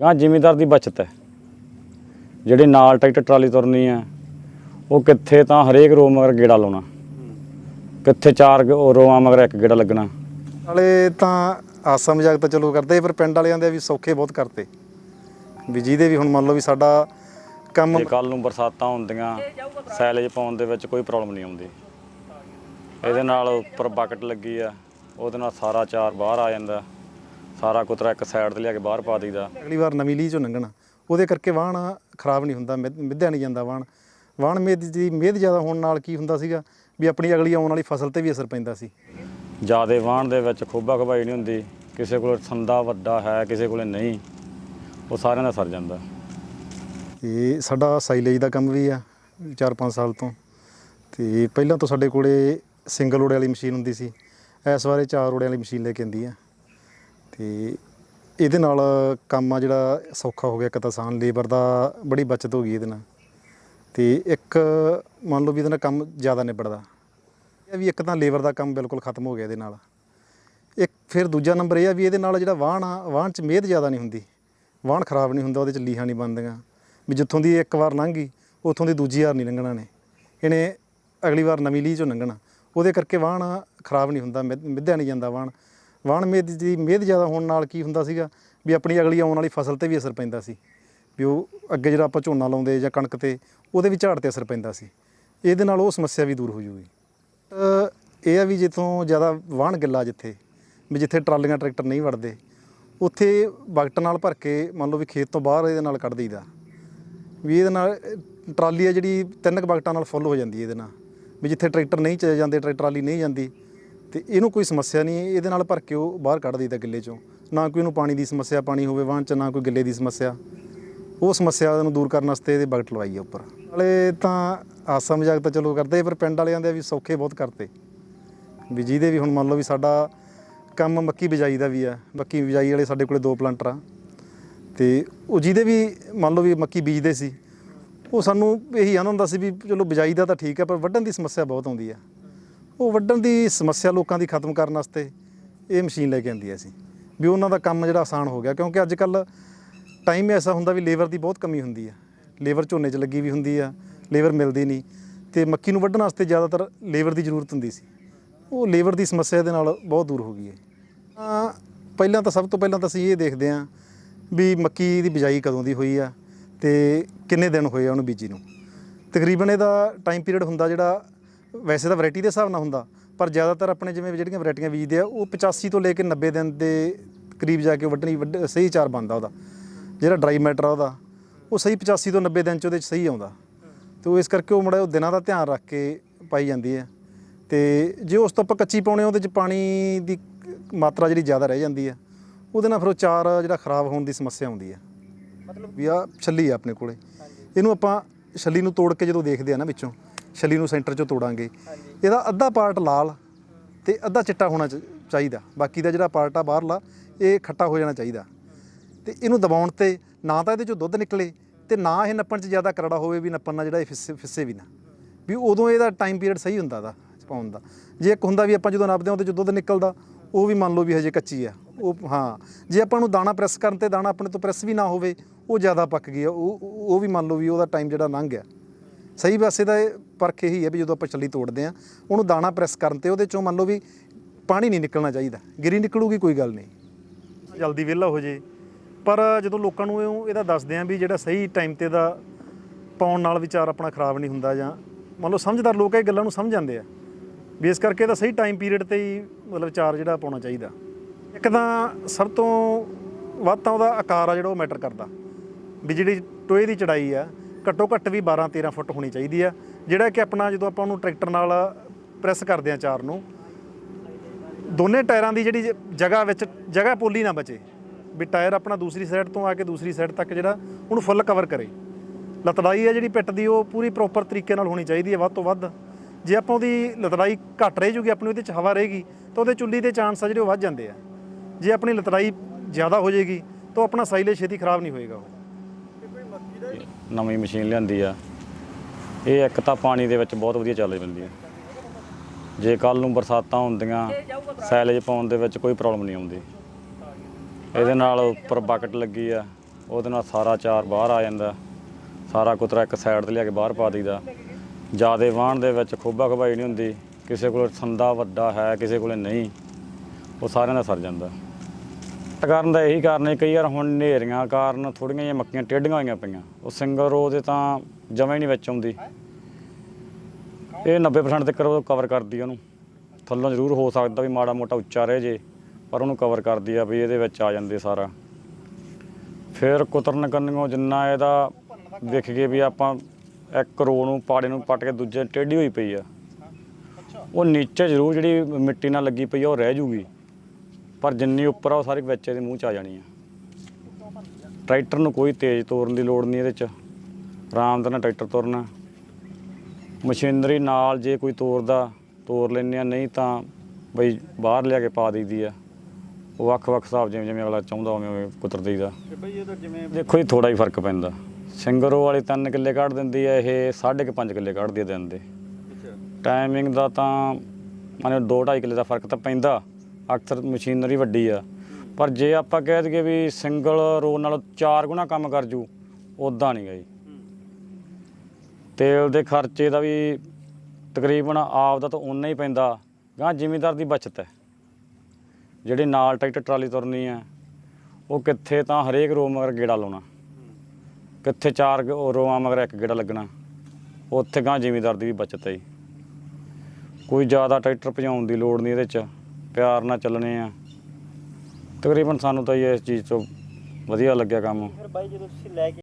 ਗਾਂ ਜ਼ਿਮੀਂਦਾਰ ਦੀ ਬਚਤ ਹੈ। ਜਿਹੜੀ ਨਾਲ ਟਰੈਕਟਰ ਟਰਾਲੀ ਤੁਰਨੀ ਹੈ ਉਹ ਕਿੱਥੇ ਤਾਂ ਹਰੇਕ ਰੋ ਮਗਰ ਗੇੜਾ ਲਾਉਣਾ। ਕਿੱਥੇ ਚਾਰ ਰੋਆਂ ਮਗਰ ਇੱਕ ਗੇੜਾ ਲੱਗਣਾ। ਵਾਲੇ ਤਾਂ ਆਸਾਂ ਮਜ਼ਾਕ ਤਾਂ ਚਲੋ ਕਰਦੇ ਪਰ ਪਿੰਡ ਵਾਲਿਆਂ ਦੇ ਵੀ ਸੌਖੇ ਬਹੁਤ ਕਰਤੇ। ਵੀ ਜਿਹਦੇ ਵੀ ਹੁਣ ਮੰਨ ਲਓ ਵੀ ਸਾਡਾ ਕੰਮ ਜੇ ਕੱਲ ਨੂੰ ਬਰਸਾਤਾਂ ਹੁੰਦੀਆਂ ਸੈਲੇਜ ਪਾਉਣ ਦੇ ਵਿੱਚ ਕੋਈ ਪ੍ਰੋਬਲਮ ਨਹੀਂ ਆਉਂਦੀ। ਇਹਦੇ ਨਾਲ ਉੱਪਰ ਬਕਟ ਲੱਗੀ ਆ ਉਹਦੇ ਨਾਲ ਸਾਰਾ ਚਾਰ ਬਾਹਰ ਆ ਜਾਂਦਾ। ਸਾਰਾ ਕੁਤਰਾ ਇੱਕ ਸਾਈਡ ਤੇ ਲਿਆ ਕੇ ਬਾਹਰ ਪਾ ਦਈਦਾ। ਅਗਲੀ ਵਾਰ ਨਵੀਂ ਲੀਹ ਚੋਂ ਲੰਘਣਾ। ਉਹਦੇ ਕਰਕੇ ਵਾਹਣ ਖਰਾਬ ਨਹੀਂ ਹੁੰਦਾ ਮਿੱਧ- ਮਿੱਧਿਆ ਨਹੀਂ ਜਾਂਦਾ ਵਾਹਣ। ਵਾਹਣ ਮੇਦ ਦੀ ਮਿਹਦ ਜ਼ਿਆਦਾ ਹੋਣ ਨਾਲ ਕੀ ਹੁੰਦਾ ਸੀਗਾ ਵੀ ਆਪਣੀ ਅਗਲੀ ਆਉਣ ਵਾਲੀ ਫਸਲ ਤੇ ਵੀ ਅਸਰ ਪੈਂਦਾ ਸੀ। ਜਿਆਦੇ ਵਾਹਣ ਦੇ ਵਿੱਚ ਖੋਬਾ ਖਬਾਈ ਨਹੀਂ ਹੁੰਦੀ। ਕਿਸੇ ਕੋਲ ਸੰਦਾ ਵੱਡਾ ਹੈ ਕਿਸੇ ਕੋਲੇ ਨਹੀਂ। ਉਹ ਸਾਰਿਆਂ ਦਾ ਸਰ ਜਾਂਦਾ। ਤੇ ਸਾਡਾ ਸਾਈਲੇਜ ਦਾ ਕੰਮ ਵੀ ਆ 4-5 ਸਾਲ ਤੋਂ। ਤੇ ਪਹਿਲਾਂ ਤੋਂ ਸਾਡੇ ਕੋਲੇ ਸਿੰਗਲ ਰੋੜੇ ਵਾਲੀ ਮਸ਼ੀਨ ਹੁੰਦੀ ਸੀ। ਇਸ ਵਾਰੇ ਚਾਰ ਰੋੜੇ ਵਾਲੀ ਮਸ਼ੀਨ ਲੈ ਕੇ ਆਂਦੀ ਆ। ਤੇ ਇਹਦੇ ਨਾਲ ਕੰਮ ਆ ਜਿਹੜਾ ਸੌਖਾ ਹੋ ਗਿਆ, ਇੱਕ ਤਾਂ ਆਸਾਨ ਲੇਬਰ ਦਾ ਬੜੀ ਬਚਤ ਹੋ ਗਈ ਇਹਦੇ ਨਾਲ। ਤੇ ਇੱਕ ਮੰਨ ਲਓ ਵੀ ਇਹਦੇ ਨਾਲ ਕੰਮ ਜ਼ਿਆਦਾ ਨਿਬੜਦਾ। ਇਹ ਵੀ ਇੱਕ ਤਾਂ ਲੇਬਰ ਦਾ ਕੰਮ ਬਿਲਕੁਲ ਖਤਮ ਹੋ ਗਿਆ ਇਹਦੇ ਨਾਲ। ਇੱਕ ਫਿਰ ਦੂਜਾ ਨੰਬਰ ਇਹ ਆ ਵੀ ਇਹਦੇ ਨਾਲ ਜਿਹੜਾ ਵਾਹਣ ਆ, ਵਾਹਣ 'ਚ ਮਿਹਦ ਜ਼ਿਆਦਾ ਨਹੀਂ ਹੁੰਦੀ। ਵਾਹਣ ਖਰਾਬ ਨਹੀਂ ਹੁੰਦਾ, ਉਹਦੇ 'ਚ ਲੀਹਾਂ ਨਹੀਂ ਬਣਦੀਆਂ ਵੀ ਜਿੱਥੋਂ ਦੀ ਇੱਕ ਵਾਰ ਲੰਘ ਗਈ, ਉੱਥੋਂ ਦੀ ਦੂਜੀ ਵਾਰ ਨਹੀਂ ਲੰਘਣਾ ਨੇ ਇਹਨੇ ਅਗਲੀ ਵਾਰ ਨਵੀਂ ਲੀਹ 'ਚੋਂ ਲੰਘਣਾ। ਉਹਦੇ ਕਰਕੇ ਵਾਹਣ ਖਰਾਬ ਨਹੀਂ ਹੁੰਦਾ ਮਿੱਧ- ਮਿੱਧਿਆ ਨਹੀਂ ਜਾਂਦਾ ਵਾਹਣ। ਵਾਹਣ ਮੇਦ ਦੀ ਮਿਹਦ ਜ਼ਿਆਦਾ ਹੋਣ ਨਾਲ ਕੀ ਹੁੰਦਾ ਸੀਗਾ ਵੀ ਆਪਣੀ ਅਗਲੀ ਆਉਣ ਵਾਲੀ ਫਸਲ ਤੇ ਵੀ ਅਸਰ ਪੈਂਦਾ ਸੀ, ਵੀ ਉਹ ਅੱਗੇ ਜਿਹੜਾ ਆਪਾਂ ਝੋਨਾ ਲਾਉਂਦੇ ਜਾਂ ਕਣਕ ਤੇ ਉਹਦੇ ਵੀ ਝਾੜ ਤੇ ਅਸਰ ਪੈਂਦਾ ਸੀ। ਇਹਦੇ ਨਾਲ ਉਹ ਸਮੱਸਿਆ ਵੀ ਦੂਰ ਹੋ ਜੂਗੀ। ਇਹ ਆ ਵੀ ਜਿੱਥੋਂ ਜ਼ਿਆਦਾ ਵਾਹਣ ਗਿੱਲਾ ਜਿੱਥੇ, ਵੀ ਜਿੱਥੇ ਟਰਾਲੀਆਂ ਟਰੈਕਟਰ ਨਹੀਂ ਵੜਦੇ, ਉੱਥੇ ਬਕਟ ਨਾਲ ਭਰ ਕੇ ਮੰਨ ਲਓ ਵੀ ਖੇਤ ਤੋਂ ਬਾਹਰ ਇਹਦੇ ਨਾਲ ਕੱਢ ਦਈਦਾ। ਵੀ ਇਹਦੇ ਨਾਲ ਟਰਾਲੀ ਆ ਜਿਹੜੀ ਤਿੰਨ ਕੁ ਬਕਟਾਂ ਨਾਲ ਫੁੱਲ ਹੋ ਜਾਂਦੀ ਇਹਦੇ ਨਾਲ, ਵੀ ਜਿੱਥੇ ਟਰੈਕਟਰ ਨਹੀਂ ਚਲੇ ਜਾਂਦੇ, ਟਰੈ- ਟਰਾਲੀ ਨਹੀਂ ਜਾਂਦੀ ਤੇ ਇਹਨੂੰ ਕੋਈ ਸਮੱਸਿਆ ਨਹੀਂ, ਇਹਦੇ ਨਾਲ ਭਰ ਕੇ ਉਹ ਬਾਹਰ ਕੱਢ ਦਈਦਾ ਗਿੱਲੇ ਚੋਂ। ਨਾ ਕੋਈ ਉਹਨੂੰ ਪਾਣੀ ਦੀ ਸਮੱਸਿਆ, ਪਾਣੀ ਹੋਵੇ ਵਾਹਣ ਚ, ਨਾ ਕੋਈ ਗਿੱਲੇ ਦੀ ਸਮੱਸਿਆ। ਉਹ ਸਮੱਸਿਆ ਨੂੰ ਦੂਰ ਕਰਨ ਵਾਸਤੇ ਇਹਦੇ ਬਗਟ ਲਵਾਈ ਆ ਉੱਪਰ। ਵਾਲੇ ਤਾਂ ਆਸਾ ਮਜ਼ਾਕ ਤਾਂ ਚਲੋ ਕਰਦੇ, ਪਰ ਪਿੰਡ ਵਾਲਿਆਂ ਦੇ ਵੀ ਸੌਖੇ ਬਹੁਤ ਕਰਤੇ। ਵੀ ਜਿਹਦੇ ਵੀ ਹੁਣ ਮੰਨ ਲਓ ਵੀ ਸਾਡਾ ਕੰਮ ਮੱਕੀ ਬਿਜਾਈ ਦਾ ਵੀ ਆ, ਮੱਕੀ ਬਿਜਾਈ ਵਾਲੇ ਸਾਡੇ ਕੋਲੇ ਦੋ ਪਲਾਂਟਰ ਆ। ਤੇ ਉਹ ਜਿਹਦੇ ਵੀ ਮੰਨ ਲਓ ਵੀ ਮੱਕੀ ਬੀਜਦੇ ਸੀ, ਉਹ ਸਾਨੂੰ ਇਹੀ ਆਨੰਦ ਹੁੰਦਾ ਸੀ ਵੀ ਚਲੋ ਬਿਜਾਈ ਦਾ ਤਾਂ ਠੀਕ ਹੈ ਪਰ ਵੱਢਣ ਦੀ ਸਮੱਸਿਆ ਬਹੁਤ ਆਉਂਦੀ ਆ। ਉਹ ਵੱਢਣ ਦੀ ਸਮੱਸਿਆ ਲੋਕਾਂ ਦੀ ਖਤਮ ਕਰਨ ਵਾਸਤੇ ਇਹ ਮਸ਼ੀਨ ਲੈ ਕੇ ਆਂਦੀ ਹੈ ਅਸੀਂ। ਵੀ ਉਹਨਾਂ ਦਾ ਕੰਮ ਜਿਹੜਾ ਆਸਾਨ ਹੋ ਗਿਆ, ਕਿਉਂਕਿ ਅੱਜ ਕੱਲ ਟਾਈਮ ਐਸਾ ਹੁੰਦਾ ਵੀ ਲੇਬਰ ਦੀ ਬਹੁਤ ਕਮੀ ਹੁੰਦੀ ਹੈ ਲੇਬਰ ਝੋਨੇ 'ਚ ਲੱਗੀ ਵੀ ਹੁੰਦੀ ਆ ਲੇਬਰ ਮਿਲਦੀ ਨਹੀਂ। ਤੇ ਮੱਕੀ ਨੂੰ ਵੱਢਣ ਵਾਸਤੇ ਜ਼ਿਆਦਾਤਰ ਲੇਬਰ ਦੀ ਜ਼ਰੂਰਤ ਹੁੰਦੀ ਸੀ। ਉਹ ਲੇਬਰ ਦੀ ਸਮੱਸਿਆ ਦੇ ਨਾਲ ਬਹੁਤ ਦੂਰ ਹੋ ਗਈ ਹੈ। ਤਾਂ ਪਹਿਲਾਂ ਤਾਂ ਸਭ ਤੋਂ ਪਹਿਲਾਂ ਤਾਂ ਅਸੀਂ ਇਹ ਦੇਖਦੇ ਹਾਂ ਵੀ ਮੱਕੀ ਦੀ ਬਿਜਾਈ ਕਦੋਂ ਦੀ ਹੋਈ ਆ ਤੇ ਕਿੰਨੇ ਦਿਨ ਹੋਏ ਆ ਉਹਨੂੰ ਬੀਜੀ ਨੂੰ। ਤਕਰੀਬਨ ਇਹਦਾ ਟਾਈਮ ਪੀਰੀਅਡ ਹੁੰਦਾ ਜਿਹੜਾ ਵੈਸੇ ਤਾਂ ਵੈਰਾਈਟੀ ਦੇ ਹਿਸਾਬ ਨਾਲ ਹੁੰਦਾ ਪਰ ਜ਼ਿਆਦਾਤਰ ਆਪਣੇ ਜਿਵੇਂ ਜਿਹੜੀਆਂ ਵੈਰਾਈਟੀਆਂ ਬੀਜਦੇ ਆ ਉਹ 85 ਤੋਂ ਲੈ ਕੇ 90 ਦਿਨ ਦੇ ਕਰੀਬ ਜਾ ਕੇ ਵੱਢਣੀ ਵੱਢ- ਸਹੀ ਚਾਰ ਬਣਦਾ ਉਹਦਾ। ਜਿਹੜਾ ਡਰਾਈ ਮੈਟਰ ਆ ਉਹਦਾ ਉਹ ਸਹੀ 85 ਤੋਂ 90 ਦਿਨ ਚ ਉਹਦੇ ਚ ਸਹੀ ਆਉਂਦਾ। ਤੇ ਉਹ ਇਸ ਕਰਕੇ ਉਹ ਮੜਾ ਉਹ ਦਿਨਾਂ ਦਾ ਧਿਆਨ ਰੱਖ ਕੇ ਪਾਈ ਜਾਂਦੀ ਹੈ। ਤੇ ਜੇ ਉਸ ਤੋਂ ਆਪਾਂ ਕੱਚੀ ਪਾਉਣੇ ਉਹਦੇ ਚ ਪਾਣੀ ਦੀ ਮਾਤਰਾ ਜਿਹੜੀ ਜ਼ਿਆਦਾ ਰਹਿ ਜਾਂਦੀ ਹੈ ਉਹਦੇ ਨਾਲ ਫਿਰ ਉਹ ਚਾਰ ਜਿਹੜਾ ਖਰਾਬ ਹੋਣ ਦੀ ਸਮੱਸਿਆ ਆਉਂਦੀ ਹੈ। ਮਤਲਬ ਵੀ ਆ ਛੱਲੀ ਆ ਆਪਣੇ ਕੋਲੇ। ਇਹਨੂੰ ਆਪਾਂ ਛੱਲੀ ਨੂੰ ਤੋੜ ਕੇ ਜਦੋਂ ਦੇਖਦੇ ਆ ਨਾ ਵਿੱਚੋਂ ਛੱਲੀ ਨੂੰ ਸੈਂਟਰ ਚੋਂ ਤੋੜਾਂਗੇ। ਇਹਦਾ ਅੱਧਾ ਪਾਰਟ ਲਾਲ ਤੇ ਅੱਧਾ ਚਿੱਟਾ ਹੋਣਾ ਚਾਹੀਦਾ। ਬਾਕੀ ਦਾ ਜਿਹੜਾ ਪਾਰਟ ਆ ਬਾਹਰਲਾ ਇਹ ਖੱਟਾ ਹੋ ਜਾਣਾ ਚਾਹੀਦਾ। ਤੇ ਇਹਨੂੰ ਦਬਾਉਣ ਤੇ ਨਾ ਤਾਂ ਇਹਦੇ ਚੋਂ ਦੁੱਧ ਨਿਕਲੇ ਤੇ ਨਾ ਇਹ ਨੱਪਣ 'ਚ ਜ਼ਿਆਦਾ ਕਰੜਾ ਹੋਵੇ ਵੀ ਨੱਪਣ ਨਾਲ ਜਿਹੜਾ ਇਹ ਫਿੱਸੇ ਫਿੱਸੇ ਵੀ ਨਾ। ਵੀ ਉਦੋਂ ਇਹਦਾ ਟਾਈਮ ਪੀਰੀਅਡ ਸਹੀ ਹੁੰਦਾ ਦਾ ਪਾਉਣ ਦਾ। ਜੇ ਇੱਕ ਹੁੰਦਾ ਵੀ ਆਪਾਂ ਜਦੋਂ ਨੱਪਦੇ ਹਾਂ ਉਹਦੇ 'ਚ ਦੁੱਧ ਨਿਕਲਦਾ ਉਹ ਵੀ ਮੰਨ ਲਓ ਵੀ ਹਜੇ ਕੱਚੀ ਆ। ਉਹ ਹਾਂ ਜੇ ਆਪਾਂ ਨੂੰ ਦਾਣਾ ਪ੍ਰੈਸ ਕਰਨ ਤੇ ਦਾਣਾ ਆਪਣੇ ਤੋਂ ਪ੍ਰੈਸ ਵੀ ਨਾ ਹੋਵੇ ਉਹ ਜ਼ਿਆਦਾ ਪੱਕ ਗਿਆ ਉਹ ਉਹ ਵੀ ਮੰਨ ਲਓ ਵੀ ਉਹਦਾ ਟਾਈਮ ਜਿਹੜਾ ਲੰਘ ਗਿਆ। ਸਹੀ ਵੈਸੇ ਦਾ ਇਹ ਪਰਖ ਇਹੀ ਹੈ ਵੀ ਜਦੋਂ ਆਪਾਂ ਚੱਲੀ ਤੋੜਦੇ ਆ ਉਹਨੂੰ ਦਾਣਾ ਪ੍ਰੈਸ ਕਰਨ ਤੇ ਉਹਦੇ ਚੋਂ ਮੰਨ ਲਓ ਵੀ ਪਾਣੀ ਨਹੀਂ ਨਿਕਲਣਾ ਚਾਹੀਦਾ, ਗਿਰੀ ਨਿਕਲੂਗੀ ਕੋਈ ਗੱਲ ਨਹੀਂ। ਜਲਦੀ ਵਿਹਲਾ ਹੋ ਜੇ। ਪਰ ਜਦੋਂ ਲੋਕਾਂ ਨੂੰ ਇਹਦਾ ਦੱਸਦੇ ਆ ਵੀ ਜਿਹੜਾ ਸਹੀ ਟਾਈਮ ਤੇ ਦਾ ਪਾਉਣ ਨਾਲ ਵਿਚਾਰ ਆਪਣਾ ਖਰਾਬ ਨਹੀਂ ਹੁੰਦਾ ਜਾਂ ਮੰਨ ਲਓ ਸਮਝਦਾਰ ਲੋਕ ਇਹ ਗੱਲਾਂ ਨੂੰ ਸਮਝ ਜਾਂਦੇ ਆ। ਵੀ ਇਸ ਕਰਕੇ ਇਹਦਾ ਸਹੀ ਟਾਈਮ ਪੀਰੀਅਡ ਤੇ ਹੀ ਮਤਲਬ ਵਿਚਾਰ ਜਿਹੜਾ ਪਾਉਣਾ ਚਾਹੀਦਾ। ਇੱਕ ਤਾਂ ਸਭ ਤੋਂ ਵੱਧ ਤਾਂ ਉਹਦਾ ਆਕਾਰ ਆ ਜਿਹੜਾ ਉਹ ਮੈਟਰ ਕਰਦਾ। ਵੀ ਜਿਹੜੀ ਟੋਏ ਦੀ ਚੜਾਈ ਆ ਘੱਟੋ ਘੱਟ ਵੀ 12 13 ਫੁੱਟ ਹੋਣੀ ਚਾਹੀਦੀ ਆ। ਜਿਹੜਾ ਕਿ ਆਪਣਾ ਜਦੋਂ ਆਪਾਂ ਉਹਨੂੰ ਟਰੈਕਟਰ ਨਾਲ ਪ੍ਰੈਸ ਕਰਦੇ ਆ ਚਾਰ ਨੂੰ, ਦੋਨੇ ਟਾਇਰਾਂ ਦੀ ਜਿਹੜੀ ਜਗ੍ਹਾ ਵਿੱਚ ਜਗ੍ਹਾ ਪੋਲੀ ਨਾ ਬਚੇ। ਵੀ ਟਾਇਰ ਆਪਣਾ ਦੂਸਰੀ ਸਾਈਡ ਤੋਂ ਆ ਕੇ ਦੂਸਰੀ ਸਾਈਡ ਤੱਕ ਜਿਹੜਾ ਉਹਨੂੰ ਫੁੱਲ ਕਵਰ ਕਰੇ। ਲਤੜਾਈ ਆ ਜਿਹੜੀ ਪਿੱਟ ਦੀ, ਉਹ ਪੂਰੀ ਪ੍ਰੋਪਰ ਤਰੀਕੇ ਨਾਲ ਹੋਣੀ ਚਾਹੀਦੀ ਹੈ ਵੱਧ ਤੋਂ ਵੱਧ। ਜੇ ਆਪਾਂ ਉਹਦੀ ਲਤੜਾਈ ਘੱਟ ਰਹਿ ਜੂਗੀ, ਆਪਣੀ ਉਹਦੇ ਚ ਹਵਾ ਰਹੇਗੀ, ਤਾਂ ਉਹਦੇ ਚੁੱਲੀ ਦੇ ਚਾਂਸ ਆ ਜਿਹੜੇ ਉਹ ਵੱਧ ਜਾਂਦੇ ਆ। ਜੇ ਆਪਣੀ ਲਤੜਾਈ ਜ਼ਿਆਦਾ ਹੋ ਜਾਏਗੀ, ਤਾਂ ਉਹ ਆਪਣਾ ਸਾਈਲੇਜ ਛੇਤੀ ਖਰਾਬ ਨਹੀਂ ਹੋਏਗਾ ਉਹ। ਨਵੀਂ ਮਸ਼ੀਨ ਲਿਆਂਦੀ ਆ। ਇਹ ਇੱਕ ਤਾਂ ਪਾਣੀ ਦੇ ਵਿੱਚ ਬਹੁਤ ਵਧੀਆ ਚੱਲ ਪੈਂਦੀ ਆ। ਜੇ ਕੱਲ ਨੂੰ ਬਰਸਾਤਾਂ ਹੁੰਦੀਆਂ, ਸੈਲੇਜ ਪਾਉਣ ਦੇ ਵਿੱਚ ਕੋਈ ਪ੍ਰੋਬਲਮ ਨਹੀਂ ਆਉਂਦੀ। ਇਹਦੇ ਨਾਲ ਉੱਪਰ ਬਕਟ ਲੱਗੀ ਆ, ਉਹਦੇ ਨਾਲ ਸਾਰਾ ਚਾਰ ਬਾਹਰ ਆ ਜਾਂਦਾ। ਸਾਰਾ ਕੁਤਰਾ ਇੱਕ ਸਾਈਡ ਤੇ ਲਿਆ ਕੇ ਬਾਹਰ ਪਾ ਦਈਦਾ। ਜਿਆਦੇ ਵਾਹਣ ਦੇ ਵਿੱਚ ਖੋਬਾ ਖਬਾਈ ਨਹੀਂ ਹੁੰਦੀ। ਕਿਸੇ ਕੋਲ ਸੰਦਾ ਵੱਡਾ ਹੈ, ਕਿਸੇ ਕੋਲੇ ਨਹੀਂ। ਉਹ ਸਾਰਿਆਂ ਦਾ ਸਰ ਜਾਂਦਾ। ਕਰਨ ਦਾ ਇਹੀ ਕਾਰਨ ਹੈ, ਕਈ ਵਾਰ ਹੁਣ ਹਨੇਰੀਆਂ ਕਾਰਨ ਥੋੜੀਆਂ ਜਿਹੀਆਂ ਮੱਕੀਆਂ ਟੇਢੀਆਂ ਹੋਈਆਂ ਪਈਆਂ। ਉਹ ਸਿੰਗਲ ਰੋ ਦੇ ਤਾਂ ਜਮਾ ਹੀ ਨਹੀਂ ਵਿੱਚ ਆਉਂਦੀ। ਇਹ 90% ਤੱਕ ਉਹ ਕਵਰ ਕਰਦੀ ਉਹਨੂੰ। ਥੱਲੋਂ ਜ਼ਰੂਰ ਹੋ ਸਕਦਾ ਵੀ ਮਾੜਾ ਮੋਟਾ ਉੱਚਾ ਰਹੇ ਜੇ, ਪਰ ਉਹਨੂੰ ਕਵਰ ਕਰਦੀ ਆ ਵੀ ਇਹਦੇ ਵਿੱਚ ਆ ਜਾਂਦੇ ਸਾਰਾ। ਫਿਰ ਕੁਤਰਨ ਕੰਨਿਓ ਜਿੰਨਾ ਇਹਦਾ ਵਿਖ ਗਏ ਵੀ ਆਪਾਂ ਇੱਕ ਰੋ ਨੂੰ ਪਾੜੇ ਨੂੰ ਪੱਟ ਕੇ ਦੂਜੇ ਟੇਢੀ ਹੋਈ ਪਈ ਆ। ਉਹ ਨੀਚੇ ਜ਼ਰੂਰ ਜਿਹੜੀ ਮਿੱਟੀ ਨਾਲ ਲੱਗੀ ਪਈ ਆ, ਉਹ ਰਹਿ ਜੂਗੀ। ਪਰ ਜਿੰਨੀ ਉੱਪਰ ਆ ਉਹ ਸਾਰੀ ਵਿੱਚ ਇਹਦੇ ਮੂੰਹ ਚ ਆ ਜਾਣੀ ਆ। ਟਰੈਕਟਰ ਨੂੰ ਕੋਈ ਤੇਜ਼ ਤੋਰਨ ਦੀ ਲੋੜ ਨਹੀਂ ਇਹਦੇ ਚ। ਆਰਾਮ ਦੇ ਨਾਲ ਟਰੈਕਟਰ ਤੁਰਨਾ। ਮਸ਼ੀਨਰੀ ਨਾਲ ਜੇ ਕੋਈ ਤੋਰਦਾ ਤੋਰ ਲੈਂਦੇ ਆ ਨਹੀਂ ਤਾਂ ਬਈ ਬਾਹਰ ਲਿਆ ਕੇ ਪਾ ਦਈਦੀ ਆ। ਉਹ ਵੱਖ-ਵੱਖ ਹਿਸਾਬ ਜਿਵੇਂ ਜਿਵੇਂ ਅਗਲਾ ਚਾਹੁੰਦਾ ਉਵੇਂ ਉਵੇਂ ਕੁਤਰ ਦਈਦਾ। ਦੇਖੋ ਜੀ ਥੋੜਾ ਹੀ ਫ਼ਰਕ ਪੈਂਦਾ। ਸਿੰਗਰੋ ਵਾਲੀ 3 ਕਿੱਲੇ ਕੱਢ ਦਿੰਦੀ ਹੈ ਇਹ 5.5 ਕਿੱਲੇ ਕੱਢਦੀ ਹੈ ਦਿਨ ਦੇ। ਟਾਈਮਿੰਗ ਦਾ ਤਾਂ ਮਾਨੇ 2.5 ਕਿੱਲੇ ਦਾ ਫ਼ਰਕ ਤਾਂ ਪੈਂਦਾ। ਅਕਸਰ ਮਸ਼ੀਨਰੀ ਵੱਡੀ ਆ। ਪਰ ਜੇ ਆਪਾਂ ਕਹਿ ਦਈਏ ਵੀ ਸਿੰਗਲ ਰੋ ਨਾਲ ਚਾਰ ਗੁਣਾ ਕੰਮ ਕਰ ਜੂ ਉਦਾਂ ਨਹੀਂ ਗਈ। ਤੇਲ ਦੇ ਖਰਚੇ ਦਾ ਵੀ ਤਕਰੀਬਨ ਆਪ ਦਾ ਤਾਂ ਉਨਾ ਹੀ ਪੈਂਦਾ, ਗਾਂ ਜ਼ਿਮੀਦਾਰ ਦੀ ਬਚਤ ਹੈ। ਜਿਹੜੀ ਨਾਲ ਟਰੈਕਟਰ ਟਰਾਲੀ ਤੁਰਨੀ ਹੈ, ਉਹ ਕਿੱਥੇ ਤਾਂ ਹਰੇਕ ਰੋ ਮਗਰ ਗੇੜਾ ਲਾਉਣਾ। ਕਿੱਥੇ ਚਾਰ ਗ- ਰੋਆਂ ਮਗਰ ਇੱਕ ਗੇੜਾ ਲੱਗਣਾ, ਉੱਥੇ ਗਾਂ ਜ਼ਿਮੀਦਾਰ ਦੀ ਵੀ ਬਚਤ ਹੈ ਜੀ। ਕੋਈ ਜ਼ਿਆਦਾ ਟਰੈਕਟਰ ਭਜਾਉਣ ਦੀ ਲੋੜ ਨਹੀਂ ਇਹਦੇ 'ਚ। ਪਿਆਰ ਨਾਲ ਚੱਲਣੇ ਆ। ਤਕਰੀਬਨ ਸਾਨੂੰ ਤਾਂ ਜੀ ਇਸ ਚੀਜ਼ ਤੋਂ ਵਧੀਆ ਲੱਗਿਆ ਕੰਮ। ਫਿਰ ਬਾਈ ਜਦੋਂ ਤੁਸੀਂ ਲੈ ਕੇ